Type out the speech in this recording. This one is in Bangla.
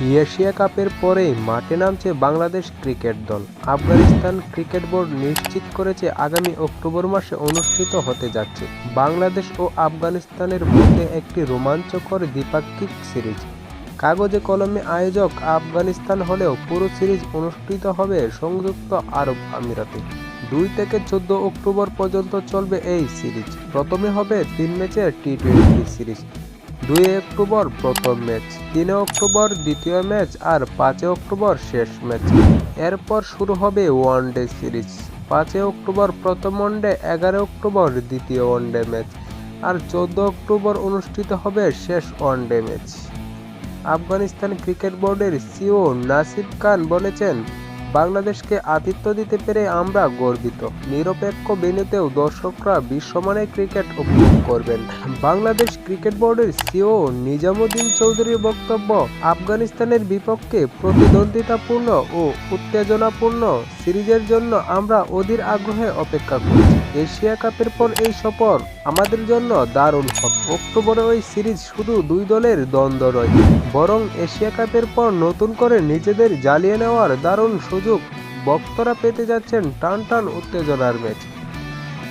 এশিয়া কাপের পরেই মাঠে নামছে বাংলাদেশ ক্রিকেট দল। আফগানিস্তান ক্রিকেট বোর্ড নিশ্চিত করেছে আগামী অক্টোবর মাসে অনুষ্ঠিত হতে যাচ্ছে বাংলাদেশ ও আফগানিস্তানের মধ্যে একটি রোমাঞ্চকর দ্বিপাক্ষিক সিরিজ। কাগজে কলমে আয়োজক আফগানিস্তান হলেও পুরো সিরিজ অনুষ্ঠিত হবে সংযুক্ত আরব আমিরাতে। দুই থেকে চোদ্দ অক্টোবর পর্যন্ত চলবে এই সিরিজ। প্রথমে হবে তিন ম্যাচের টি টোয়েন্টি সিরিজ। দুই অক্টোবর প্রথম ম্যাচ, তিন অক্টোবর দ্বিতীয় ম্যাচ আর পাঁচই অক্টোবর শেষ ম্যাচ। এরপর শুরু হবে ওয়ান ডে সিরিজ। পাঁচই অক্টোবর প্রথম ওয়ানডে, এগারো অক্টোবর দ্বিতীয় ওয়ানডে ম্যাচ আর চোদ্দ অক্টোবর অনুষ্ঠিত হবে শেষ one day match. Afghanistan cricket বোর্ডের সিও নাসিব খান বলেছেন বাংলাদেশকে আতিথ্য দিতে পেরে আমরা গর্বিত। নিরপেক্ষ বেনুতেও দর্শকরা বিশ্বমানের ক্রিকেট উপভোগ করবেন। বাংলাদেশ ক্রিকেট বোর্ডের সিও নিজামুদ্দিন চৌধুরীর বক্তব্য, আফগানিস্তানের বিপক্ষে প্রতিদ্বন্দ্বিতাপূর্ণ ও উত্তেজনাপূর্ণ সিরিজের জন্য আমরা অধীর আগ্রহে অপেক্ষা করছি। এশিয়া কাপের পর এই সফর আমাদের জন্য দারুণ হবে অক্টোবরে ওই সিরিজ শুধু দুই দলের দ্বন্দ্ব নয়, বরং এশিয়া কাপের পর নতুন করে নিজেদের জ্বালিয়ে নেওয়ার দারুণ সুযোগ ভক্তরা পেতে যাচ্ছেন টান টান উত্তেজনার ম্যাচ